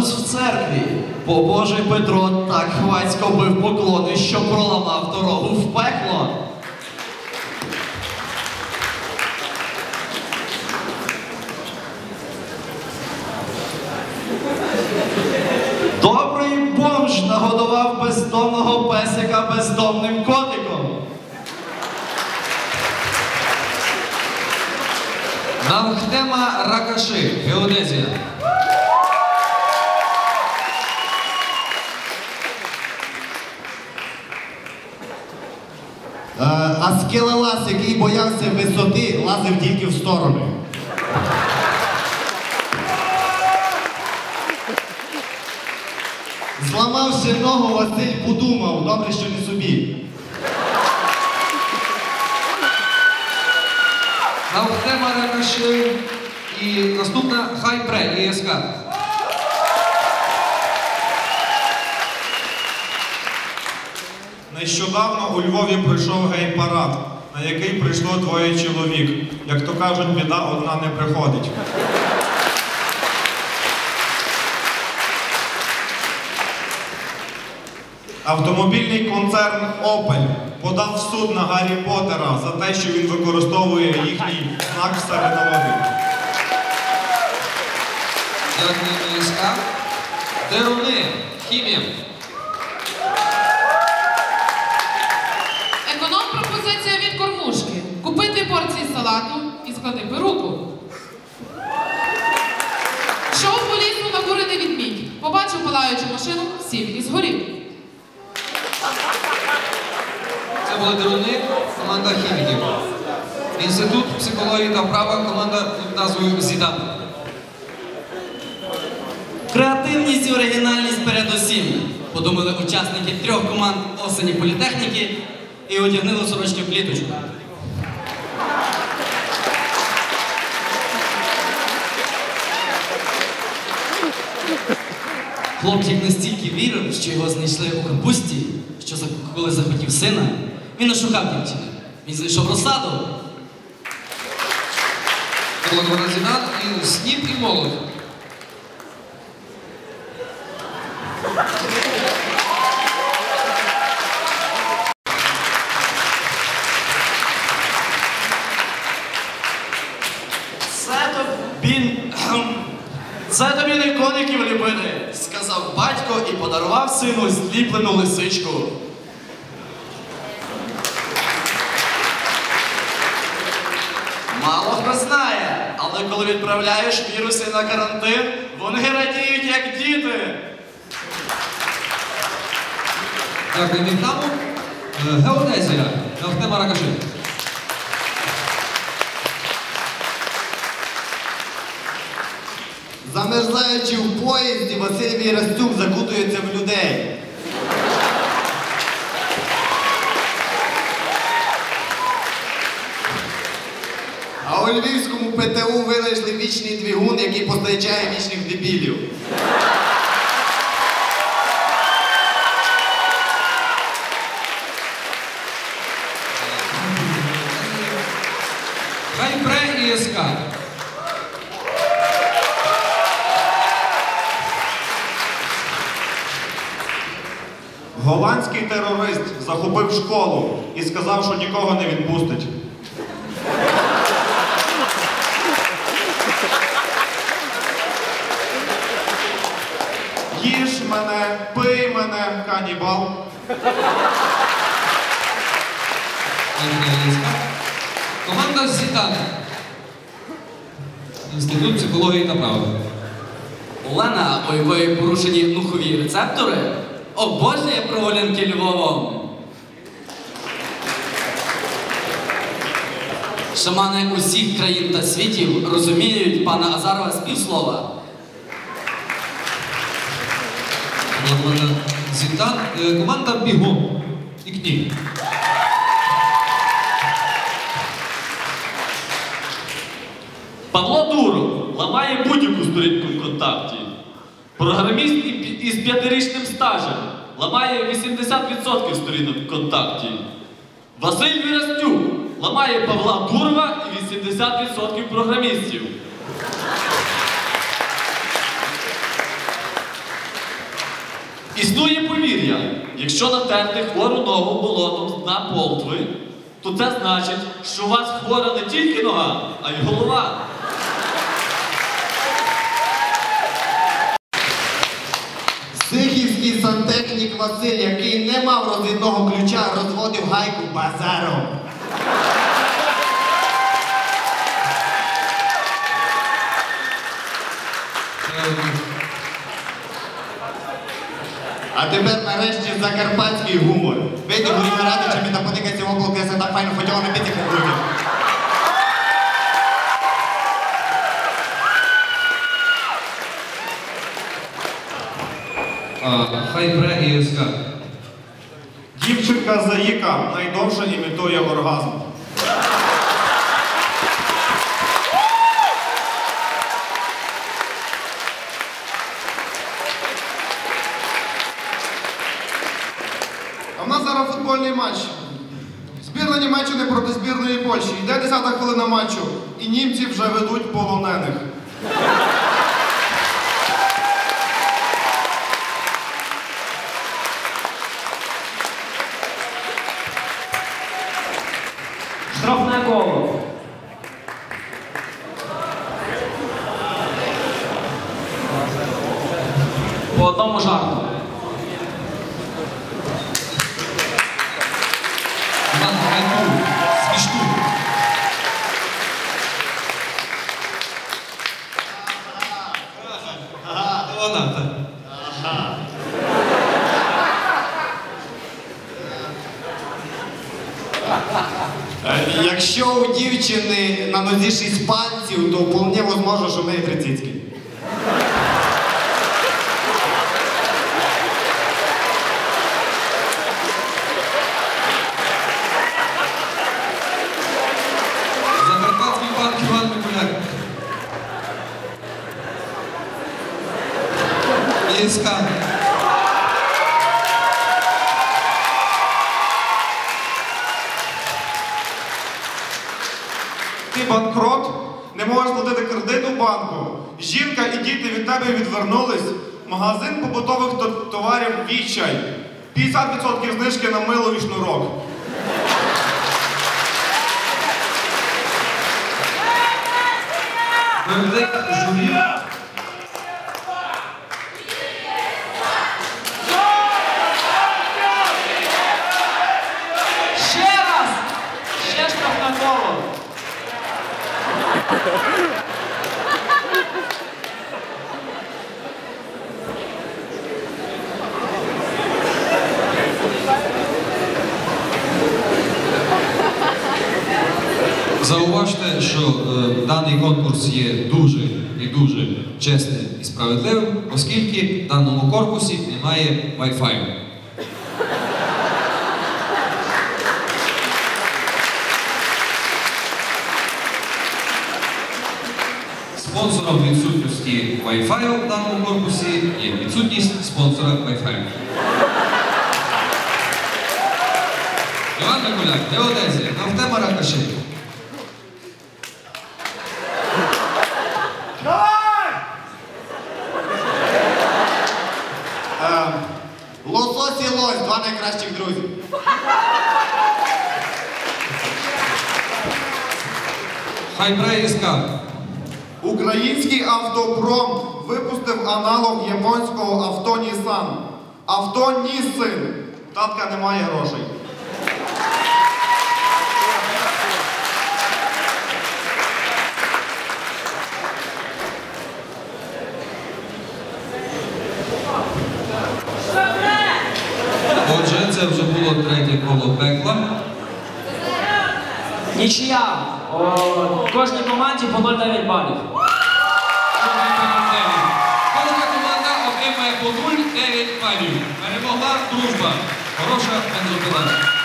статус в церкві. Бо Божий Петро так хвацько бив поклони, що проламав дорогу в пекло. Добрий бомж нагодував бездомного песика бездомним котиком. Навхтема Ракаши, Геодезія. А скелелас, який боявся висоти, лазив тільки в сторони. Зламавши ногу, Василь подумав, добре, що не собі. Навхтема Ракаши. І наступна Хайпре, ІСК. Нещодавно у Львові пройшов гей-парад, на який прийшло двоє чоловік. Як то кажуть, біда одна не приходить. Автомобільний концерн Opel подав в суд на Гаррі Поттера за те, що він використовує їхній знак серед дороги. Дякую, ІСК. Деруни, Хімія. Салату і склади перуку. Шов по лісу накурений відмідь. Побачив палаючу машину, сів і згорів. Це були деруни, команда хіміків. Інститут психології та права, команда під назвою Зідан. Креативність і оригінальність передусім. Подумали учасники трьох команд осені політехніки і одягнули сорочки в кліточку. Хлопчик настільки вірив, що його знайшли у капусті, що коли захотів сина, він не шукав дівчини. Він знайшов розсаду. Зідан і Сніп і Молот. Це тобі. Це тобі не коників ліпити, сказав батько і подарував сину зліплену лисичку. Мало хто знає, але коли відправляєш віруси на карантин, вони радіють як діти. Дякую В'єтнаму. Е, Геодезія, Навхтема Ракаши. Замерзаючи в поїзді, Василь Вірастюк закутується в людей. А у Львівському ПТУ винайшли вічний двигун, який постачає вічних дебілів. Голландський терорист захопив школу і сказав, що нікого не відпустить. Їж мене, пий мене, канібал. Команда Зідан. Інститут психології та права. Олена, у якої порушені нухові рецептори, обожнює прогулянки Львовом. Шамани усіх країн та світів розуміють пана Азарова з півслова. Команда Зідан. Е, Команда Бігом. І кніг. Павло Дуров ламає будь-яку сторінку ВКонтакті. Програміст із п'ятирічним стажем ламає 80% сторінок ВКонтакті. Василь Вірастюк ламає Павла Дурова і 80% програмістів. Існує повір'я, якщо натерти хвору ногу болотом з дна полтви, то це значить, що у вас хвора не тільки нога, а й голова. Сихівський Василь, який не мав розвідного ключа, розводив гайку базаром. А тепер нарешті закарпатський гумор. Вийди Гуріна Радича, та подикайся в облако, я себе так файно хотіла на піці оргазм. А в нас зараз футбольний матч. Збірна Німеччини проти збірної Польщі. Йде 10 хвилина матчу, і німці вже ведуть полонених. Штрафне коло. По одному жарту. Іван Гайку. Смішну. Ага, вона так. Е, Якщо у дівчини на нозі шість пальців, то вполне можливо, що в неї трицицькі. Закарпатський банк Іван Микуляк. І від тебе відвернулись. Магазин побутових товарів відчай. 50% знижки на мило і шнурок. Журі. Ще раз! Ще штрафне коло. Зауважте, що е, даний конкурс є дуже і дуже чесним і справедливим, оскільки в даному корпусі немає Wi-Fi. Спонсором відсутності Wi-Fi в даному корпусі є відсутність спонсора Wi-Fi. Іван Микуляк, не Одесі, Нафтема Ракашин. Хайбрей Український автопром випустив аналог японського авто Nissan. Авто Нісин. Татка немає грошей. Отже, це вже було третє коло пекла. Нічия. Кожній команді по 0,9 балів. Кожна команда отримає по 0,9 балів. Перемогла дружба. Хороша бензопила.